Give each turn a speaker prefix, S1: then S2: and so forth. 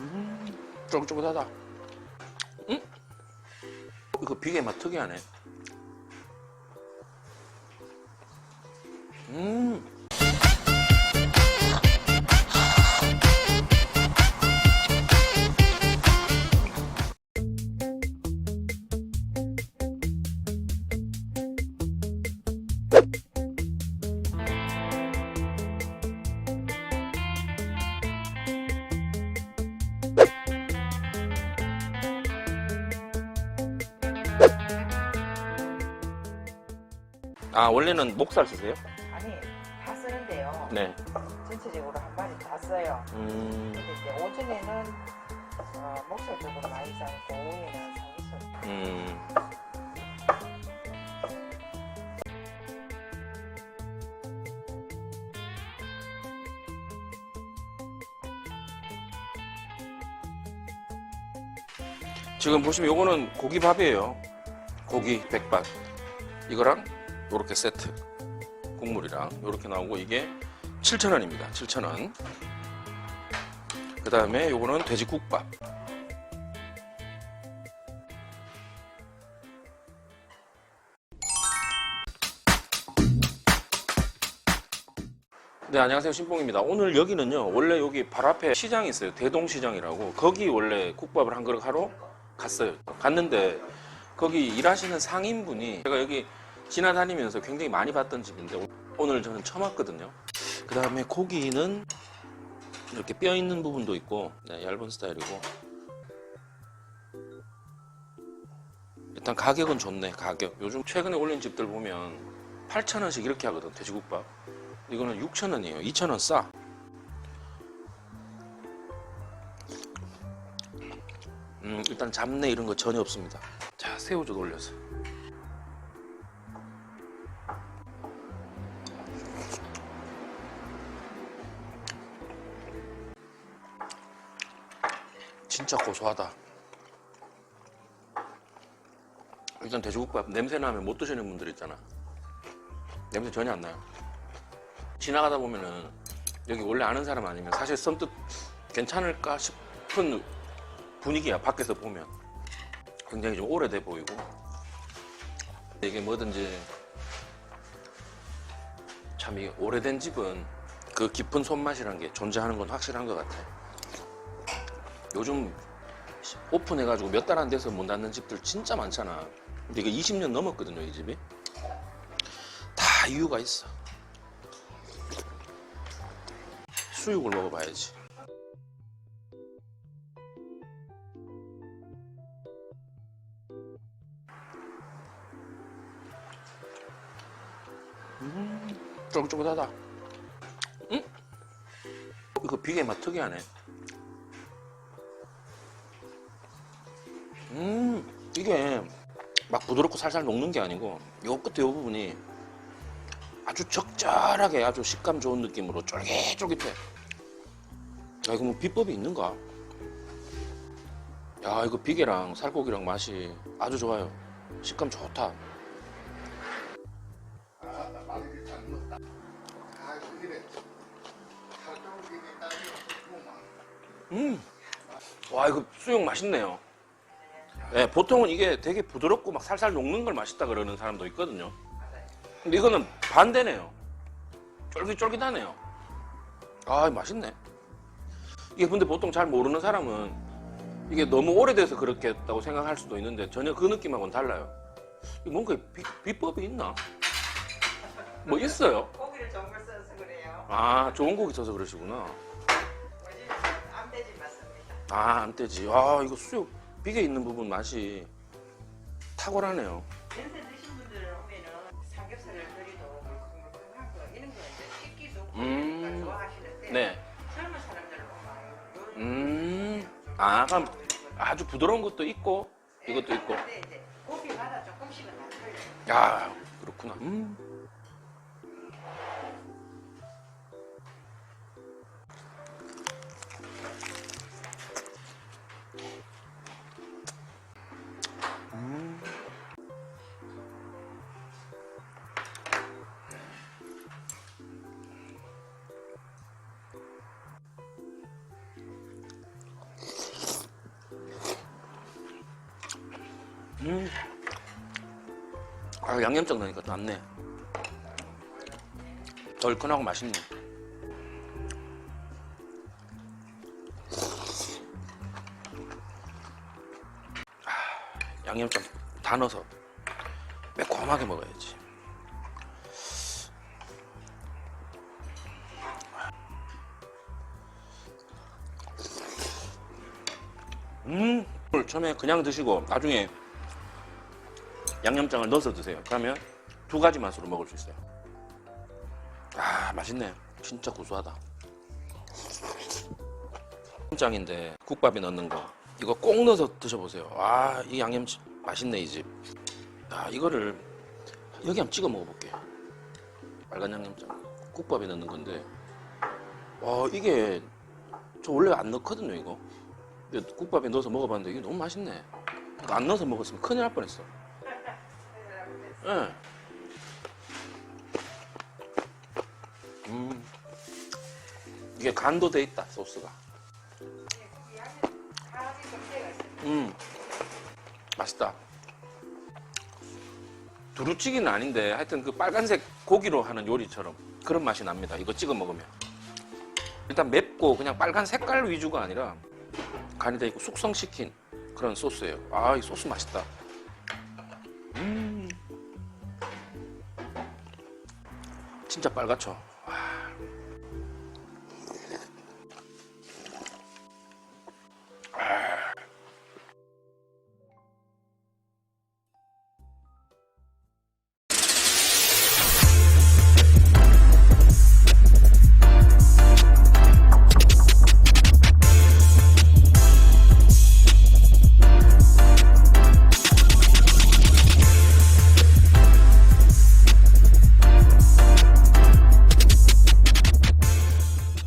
S1: 음, 쫄깃쫄깃하다. 음? 이거 비계 맛 특이하네. 음. 아 원래는 목살 쓰세요?
S2: 아니 다 쓰는데요.
S1: 네.
S2: 전체적으로 한 마리 다 써요.
S1: 음.
S2: 근데 이제 오전에는 어, 목살 쪽으로 많이 삶고 오후에는 삼겹살.
S1: 음. 지금 보시면 요거는 고기밥이에요. 고기 백반. 이거랑 요렇게 세트. 국물이랑 요렇게 나오고 이게 7,000원입니다. 7,000원. 그 다음에 요거는 돼지국밥. 네, 안녕하세요. 신봉입니다. 오늘 여기는요, 원래 여기 바로 앞에 시장이 있어요. 대동시장이라고. 거기 원래 국밥을 한 그릇 하러 갔어요. 갔는데, 거기 일하시는 상인분이 제가 여기 지나다니면서 굉장히 많이 봤던 집인데, 오늘 저는 처음 왔거든요. 그 다음에 고기는 이렇게 뼈 있는 부분도 있고, 네, 얇은 스타일이고. 일단 가격은 좋네, 가격. 요즘 최근에 올린 집들 보면 8,000원씩 이렇게 하거든, 돼지국밥. 이거는 6,000원이에요. 2,000원 싸. 음, 일단 잡내 이런 거 전혀 없습니다. 자, 새우젓 올려서. 진짜 고소하다. 일단 돼지국밥 냄새 나면 못 드시는 분들 있잖아. 냄새 전혀 안 나요. 지나가다 보면은 여기 원래 아는 사람 아니면 사실 선뜻 괜찮을까 싶은 분위기야 밖에서 보면 굉장히 좀 오래돼 보이고 이게 뭐든지 참 이 오래된 집은 그 깊은 손맛이란 게 존재하는 건 확실한 것 같아. 요 즘 오픈해가지고 몇 달 안 돼서 못 닫는 집들 진짜 많잖아. 근데 이게 20년 넘었거든요 이 집이. 다 이유가 있어. 수육을 먹어봐야지. 음, 쫄깃쫄깃하다. 음? 이거 비계 맛 특이하네. 음, 이게 막 부드럽고 살살 녹는 게 아니고 요 끝에 요 부분이 아주 적절하게 아주 식감 좋은 느낌으로 쫄깃쫄깃해. 야, 이거 뭐 비법이 있는가? 야, 이거 비계랑 살코기랑 맛이 아주 좋아요. 식감 좋다. 음, 와, 이거 수육 맛있네요. 네, 보통은 이게 되게 부드럽고 막 살살 녹는 걸 맛있다 그러는 사람도 있거든요. 근데 이거는 반대네요. 쫄깃쫄깃하네요. 아, 맛있네. 이게 근데 보통 잘 모르는 사람은 이게 너무 오래돼서 그렇게 했다고 생각할 수도 있는데 전혀 그 느낌하고는 달라요. 뭔가 비, 비법이 있나? 뭐 있어요?
S2: 고기를 좋은 걸 써서 그래요.
S1: 아, 좋은 고기 써서 그러시구나.
S2: 암돼지 맞습니다.
S1: 아, 안되지. 아, 이거 수육 비계 있는 부분 맛이 탁월하네요.
S2: 연세 드신 분들 오면은 삼겹살을 끓이도 물컹물컹한 거 이런 거 이제 씻기도
S1: 음.
S2: 좋아하시는데
S1: 네.
S2: 젊은 사람들 보면
S1: 음, 아, 그럼 아주 부드러운 것도 있고 이것도 있고.
S2: 근데 이제 고기마다 조금씩은 다 틀려요.
S1: 야, 그렇구나. 음. 음. 음. 아, 양념장 넣으니까 또 낫네. 덜큰하고 맛있네. 아, 양념장 다 넣어서 매콤하게 먹어야지. 음, 처음에 그냥 드시고 나중에 양념장을 넣어서 드세요. 그러면 두 가지 맛으로 먹을 수 있어요. 아, 맛있네. 진짜 구수하다. 양념장인데 국밥에 넣는 거 이거 꼭 넣어서 드셔보세요. 아, 이 양념 맛있네 이 집. 아, 이거를 여기 한번 찍어 먹어볼게요. 빨간 양념장 국밥에 넣는 건데 와 이게 저 원래 안 넣거든요 이거. 국밥에 넣어서 먹어봤는데 이게 너무 맛있네. 이거 안 넣어서 먹었으면 큰일 날 뻔했어. 예. 음. 이게 간도 돼 있다 소스가. 음. 맛있다. 두루치기는 아닌데 하여튼 그 빨간색 고기로 하는 요리처럼 그런 맛이 납니다. 이거 찍어 먹으면. 일단 맵고 그냥 빨간 색깔 위주가 아니라 간이 돼 있고 숙성시킨 그런 소스예요. 아, 이 소스 맛있다. 진짜 빨갛죠.